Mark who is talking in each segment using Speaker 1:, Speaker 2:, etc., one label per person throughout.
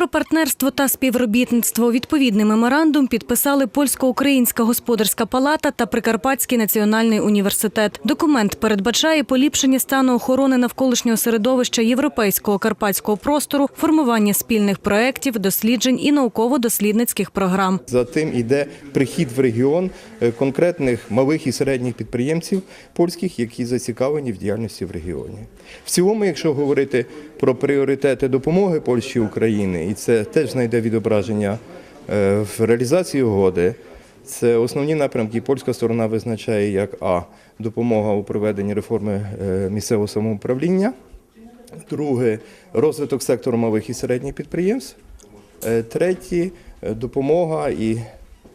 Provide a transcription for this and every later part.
Speaker 1: Про партнерство та співробітництво відповідний меморандум підписали Польсько-Українська господарська палата та Прикарпатський національний університет. Документ передбачає поліпшення стану охорони навколишнього середовища європейського карпатського простору, формування спільних проєктів, досліджень і науково-дослідницьких програм.
Speaker 2: За тим іде прихід в регіон е, конкретних малих і середніх підприємців польських, які зацікавлені в діяльності в регіоні. В цілому, якщо говорити про пріоритети допомоги Польщі України, і це теж знайде відображення е, в реалізації угоди. Це основні напрямки. Польська сторона визначає як а допомога у проведенні реформи е, місцевого самоуправління. Друге розвиток сектору малих і середніх підприємств. Е, Третє допомога і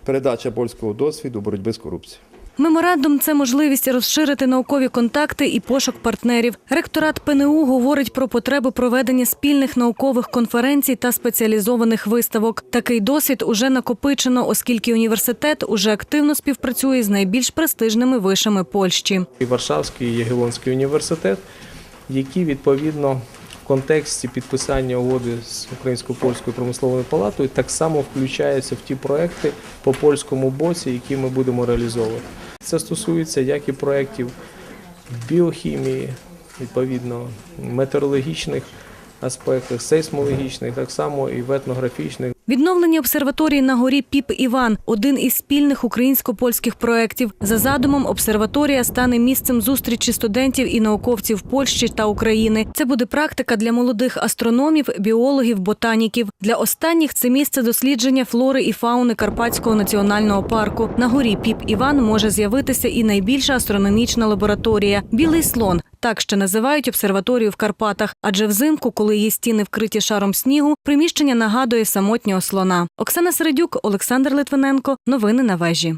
Speaker 2: передача польського досвіду боротьби з корупцією.
Speaker 1: Меморандум це можливість розширити наукові контакти і пошук партнерів. Ректорат ПНУ говорить про потребу проведення спільних наукових конференцій та спеціалізованих виставок. Такий досвід уже накопичено, оскільки університет уже активно співпрацює з найбільш престижними вишами Польщі.
Speaker 3: Варшавський і Ягелонський університет, які відповідно в контексті підписання угоди з Українсько-польською промисловою палатою так само включаються в ті проекти по польському боці, які ми будемо реалізовувати. Це стосується як і проєктів біохімії, відповідно метеорологічних аспектах, сейсмологічних, так само і в етнографічних.
Speaker 1: Відновлення обсерваторії на горі Піп Іван один із спільних українсько-польських проєктів. За задумом, обсерваторія стане місцем зустрічі студентів і науковців Польщі та України. Це буде практика для молодих астрономів, біологів, ботаніків. Для останніх це місце дослідження флори і фауни Карпатського національного парку. На горі Піп Іван може з'явитися і найбільша астрономічна лабораторія Білий слон. Так ще називають обсерваторію в Карпатах, адже взимку, коли її стіни вкриті шаром снігу, приміщення нагадує самотнього слона. Оксана Середюк, Олександр Литвиненко. Новини на вежі.